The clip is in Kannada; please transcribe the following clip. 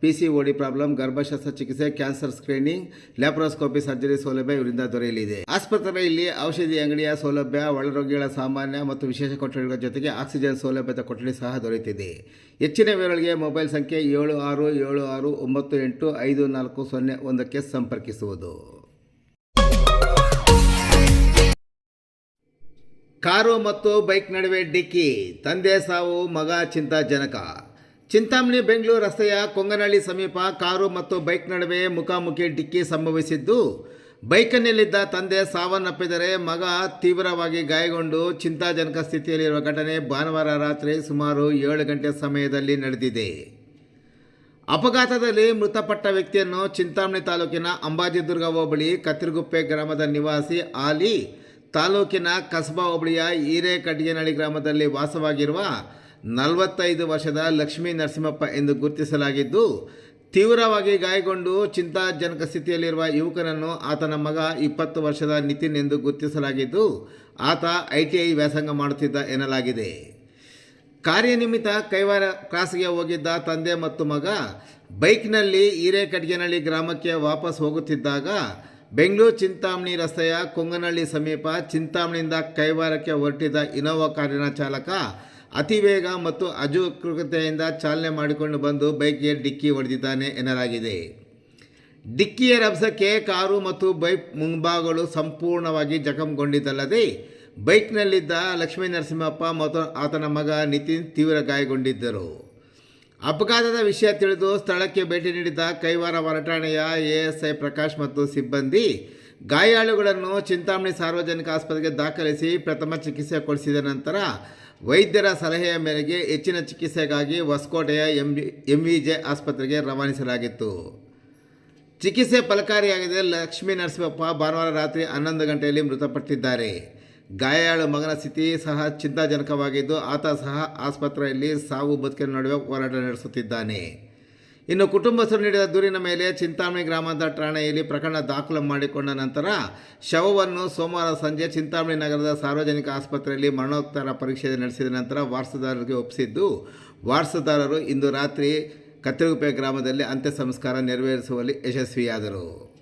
P C problem ಗರ್ಭಶಸ್ತ್ರ ಚಿಕಿತ್ಸೆ ಕ್ಯಾನ್ಸರ್ ಸ್ಕ್ರೀನಿಂಗ್ ಲ್ಯಾಪ್ರೋಸ್ಕೋಪಿ ಸರ್ಜರಿ ಸೌಲಭ್ಯ ಇವರಿಂದ ದೊರೆಯಲಿದೆ. ಆಸ್ಪತ್ರೆಯಲ್ಲಿ ಔಷಧಿ ಅಂಗಡಿಯ ಸೌಲಭ್ಯ, ಒಳರೋಗಿಗಳ ಸಾಮಾನ್ಯ ಮತ್ತು ವಿಶೇಷ ಕೊಠಡಿಗಳ ಜೊತೆಗೆ ಆಕ್ಸಿಜನ್ ಸೌಲಭ್ಯದ ಕೊಠಡಿ ಸಹ ದೊರೆಯುತ್ತಿದೆ. ಹೆಚ್ಚಿನ ವಿವರಗಳಿಗೆ ಮೊಬೈಲ್ ಸಂಖ್ಯೆ ಏಳು ಆರು ಏಳು ಆರು ಒಂಬತ್ತು ಎಂಟು ಐದು ನಾಲ್ಕು ಸೊನ್ನೆ ಒಂದಕ್ಕೆ ಸಂಪರ್ಕಿಸುವುದು. ಕಾರು ಮತ್ತು ಬೈಕ್ ನಡುವೆ ಡಿಕ್ಕಿ, ತಂದೆ ಸಾವು, ಮಗ ಚಿಂತಾಜನಕ. ಚಿಂತಾಮಣಿ, ಬೆಂಗಳೂರು ರಸ್ತೆಯ ಕೊಂಗನಹಳ್ಳಿ ಸಮೀಪ ಕಾರು ಮತ್ತು ಬೈಕ್ ನಡುವೆ ಮುಖಾಮುಖಿ ಡಿಕ್ಕಿ ಸಂಭವಿಸಿದ್ದು. ಬೈಕ್ನಲ್ಲಿದ್ದ ತಂದೆ ಸಾವನ್ನಪ್ಪಿದರೆ ಮಗ ತೀವ್ರವಾಗಿ ಗಾಯಗೊಂಡು ಚಿಂತಾಜನಕ ಸ್ಥಿತಿಯಲ್ಲಿರುವ ಘಟನೆ ಭಾನುವಾರ ರಾತ್ರಿ ಸುಮಾರು ಏಳು ಗಂಟೆ ಸಮಯದಲ್ಲಿ ನಡೆದಿದೆ. ಅಪಘಾತದಲ್ಲಿ ಮೃತಪಟ್ಟ ವ್ಯಕ್ತಿಯನ್ನು ಚಿಂತಾಮಣಿ ತಾಲೂಕಿನ ಅಂಬಾಜಿದುರ್ಗ ಹೋಬಳಿ ಕತ್ತಿರಗುಪ್ಪೆ ಗ್ರಾಮದ ನಿವಾಸಿ ಆಲಿ ತಾಲೂಕಿನ ಕಸಬಾ ಹೋಬಳಿಯ ಹಿರೇಕಡ್ಗೇನಹಳ್ಳಿ ಗ್ರಾಮದಲ್ಲಿ ವಾಸವಾಗಿರುವ ನಲವತ್ತೈದು ವರ್ಷದ ಲಕ್ಷ್ಮೀ ನರಸಿಂಹಪ್ಪ ಎಂದು ಗುರುತಿಸಲಾಗಿದ್ದು, ತೀವ್ರವಾಗಿ ಗಾಯಗೊಂಡು ಚಿಂತಾಜನಕ ಸ್ಥಿತಿಯಲ್ಲಿರುವ ಯುವಕನನ್ನು ಆತನ ಮಗ ಇಪ್ಪತ್ತು ವರ್ಷದ ನಿತಿನ್ ಎಂದು ಗುರುತಿಸಲಾಗಿದ್ದು, ಆತ ಐ ಟಿ ಐ ವ್ಯಾಸಂಗ ಮಾಡುತ್ತಿದ್ದ ಎನ್ನಲಾಗಿದೆ. ಕಾರ್ಯನಿಮಿತ್ತ ಕೈವಾರ ಕ್ರಾಸ್ಗೆ ಹೋಗಿದ್ದ ತಂದೆ ಮತ್ತು ಮಗ ಬೈಕ್ನಲ್ಲಿ ಹಿರೇಕಡ್ಗೆನಹಳ್ಳಿ ಗ್ರಾಮಕ್ಕೆ ವಾಪಸ್ ಹೋಗುತ್ತಿದ್ದಾಗ, ಬೆಂಗಳೂರು ಚಿಂತಾಮಣಿ ರಸ್ತೆಯ ಕೊಂಗನಹಳ್ಳಿ ಸಮೀಪ ಚಿಂತಾಮಣಿಯಿಂದ ಕೈವಾರಕ್ಕೆ ಹೊರಟಿದ್ದ ಇನೋವಾ ಕಾರಿನ ಚಾಲಕ ಅತಿ ವೇಗ ಮತ್ತು ಅಜಾಗರೂಕತೆಯಿಂದ ಚಾಲನೆ ಮಾಡಿಕೊಂಡು ಬಂದು ಬೈಕ್ಗೆ ಡಿಕ್ಕಿ ಹೊಡೆದಿದ್ದಾನೆ ಎನ್ನಲಾಗಿದೆ. ಡಿಕ್ಕಿಯ ರಭಸಕ್ಕೆ ಕಾರು ಮತ್ತು ಬೈಕ್ ಮುಂಭಾಗಗಳು ಸಂಪೂರ್ಣವಾಗಿ ಜಖಂಗೊಂಡಿದ್ದಲ್ಲದೆ, ಬೈಕ್ನಲ್ಲಿದ್ದ ಲಕ್ಷ್ಮೀ ನರಸಿಂಹಪ್ಪ ಮತ್ತು ಆತನ ಮಗ ನಿತಿನ್ ತೀವ್ರ ಗಾಯಗೊಂಡಿದ್ದರು. ಅಪಘಾತದ ವಿಷಯ ತಿಳಿದು ಸ್ಥಳಕ್ಕೆ ಭೇಟಿ ನೀಡಿದ ಕೈವಾರ ಹೊರಟಾಣೆಯ ಎಎಸ್ಐ ಪ್ರಕಾಶ್ ಮತ್ತು ಸಿಬ್ಬಂದಿ ಗಾಯಾಳುಗಳನ್ನು ಚಿಂತಾಮಣಿ ಸಾರ್ವಜನಿಕ ಆಸ್ಪತ್ರೆಗೆ ದಾಖಲಿಸಿ ಪ್ರಥಮ ಚಿಕಿತ್ಸೆ ಕೊಡಿಸಿದ ನಂತರ ವೈದ್ಯರ ಸಲಹೆಯ ಮೇರೆಗೆ ಹೆಚ್ಚಿನ ಚಿಕಿತ್ಸೆಗಾಗಿ ಹೊಸಕೋಟೆಯ ಎಂ ಎಂ ವಿ ಜೆ ಆಸ್ಪತ್ರೆಗೆ ರವಾನಿಸಲಾಗಿತ್ತು. ಚಿಕಿತ್ಸೆ ಫಲಕಾರಿಯಾಗಿದೆ. ಲಕ್ಷ್ಮೀ ನರಸಿಂಹಪ್ಪ ಭಾನುವಾರ ರಾತ್ರಿ ಹನ್ನೊಂದು ಗಂಟೆಯಲ್ಲಿ ಮೃತಪಟ್ಟಿದ್ದಾರೆ. ಗಾಯಾಳು ಮಗನ ಸ್ಥಿತಿ ಸಹ ಚಿಂತಾಜನಕವಾಗಿದ್ದು, ಆತ ಸಹ ಆಸ್ಪತ್ರೆಯಲ್ಲಿ ಸಾವು ಬದುಕಿನ ನಡುವೆ ಹೋರಾಟ ನಡೆಸುತ್ತಿದ್ದಾನೆ. ಇನ್ನು ಕುಟುಂಬಸ್ಥರು ನೀಡಿದ ದೂರಿನ ಮೇಲೆ ಚಿಂತಾಮಣಿ ಗ್ರಾಮದ ಠಾಣೆಯಲ್ಲಿ ಪ್ರಕರಣ ದಾಖಲು ಮಾಡಿಕೊಂಡ ನಂತರ ಶವವನ್ನು ಸೋಮವಾರ ಸಂಜೆ ಚಿಂತಾಮಣಿ ನಗರದ ಸಾರ್ವಜನಿಕ ಆಸ್ಪತ್ರೆಯಲ್ಲಿ ಮರಣೋತ್ತರ ಪರೀಕ್ಷೆ ನಡೆಸಿದ ನಂತರ ವಾರಸುದಾರರಿಗೆ ಒಪ್ಪಿಸಿದ್ದು, ವಾರಸುದಾರರು ಇಂದು ರಾತ್ರಿ ಕತ್ತಿರುಗುಪ್ಪೆ ಗ್ರಾಮದಲ್ಲಿ ಅಂತ್ಯ ಸಂಸ್ಕಾರ ನೆರವೇರಿಸುವಲ್ಲಿ ಯಶಸ್ವಿಯಾದರು.